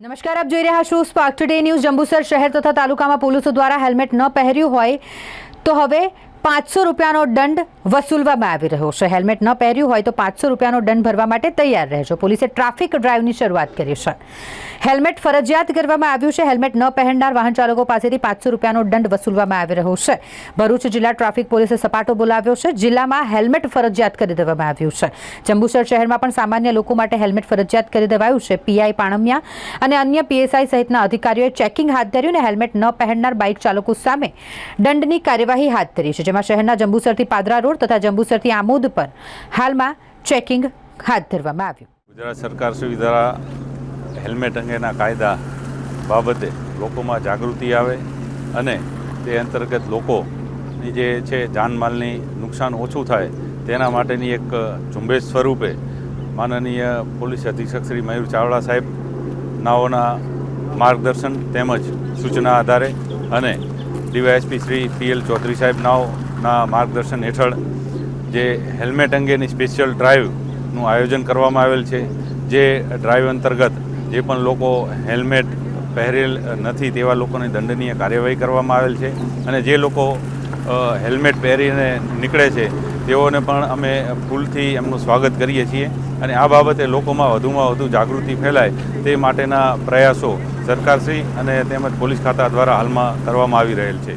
નમસ્કાર, આપ જોઈ રહ્યા છો સ્પાર્ક ટુડે ન્યૂઝ જંબુસર શહેર તથા તાલુકામાં પોલીસો દ્વારા હેલ્મેટ ન પહેર્યું હોય તો હવે પાંચસો રૂપિયાનો દંડ વસૂલવામાં આવી રહ્યો છે. હેલ્મેટ ન પહેર્યું હોય તો પાંચસો રૂપિયાનો દંડ ભરવા માટે તૈયાર રહેજો. પોલીસે ટ્રાફિક ડ્રાઈવની શરૂઆત કરી છે. હેલ્મેટ ફરજિયાત કરવામાં આવ્યું છે. હેલ્મેટ ન પહેરનાર વાહન ચાલકો પાસેથી પાંચસો રૂપિયાનો દંડ વસૂલવામાં આવી રહ્યો છે. ભરૂચ જિલ્લા ટ્રાફિક પોલીસે સપાટો બોલાવ્યો છે. જિલ્લામાં હેલ્મેટ ફરજિયાત કરી દેવામાં આવ્યું છે. જંબુસર શહેરમાં પણ સામાન્ય લોકો માટે હેલ્મેટ ફરજિયાત કરી દેવાયું છે. પીઆઈ પાણમિયા અને અન્ય પીએસઆઈ સહિતના અધિકારીઓએ ચેકિંગ હાથ ધર્યું અને હેલ્મેટ ન પહેરનાર બાઇક ચાલકો સામે દંડની કાર્યવાહી હાથ ધરી છે. જેમાં શહેરના જંબુસરથી પાદરા રોડ તથા જંબુસરથી આમોદ પર હાલમાં ચેકિંગ હાથ ધરવામાં આવ્યું. ગુજરાત સરકાર દ્વારા હેલ્મેટ અંગેના કાયદા બાબતે લોકોમાં જાગૃતિ આવે અને તે અંતર્ગત લોકોની જે છે જાનમાલની નુકસાન ઓછું થાય તેના માટેની એક ઝુંબેશ સ્વરૂપે માનનીય પોલીસ અધિક્ષક શ્રી મયુર ચાવડા સાહેબ નાઓના માર્ગદર્શન તેમજ સૂચના આધારે અને ડીવાયએસપી શ્રી પીએલ ચૌધરી સાહેબ નાઓના માર્ગદર્શન હેઠળ જે હેલ્મેટ અંગેની સ્પેશિયલ ડ્રાઈવનું આયોજન કરવામાં આવેલ છે, જે ડ્રાઈવ અંતર્ગત જે પણ લોકો હેલ્મેટ પહેરેલ નથી તેવા લોકોની દંડનીય કાર્યવાહી કરવામાં આવેલ છે અને જે લોકો હેલ્મેટ પહેરીને નીકળે છે તેઓને પણ અમે ફૂલથી એમનું સ્વાગત કરીએ છીએ અને આ બાબતે લોકોમાં વધુમાં વધુ જાગૃતિ ફેલાય તે માટેના પ્રયાસો સરકારશ્રી અને તેમજ પોલીસ ખાતા દ્વારા હાલમાં કરવામાં આવી રહેલ છે.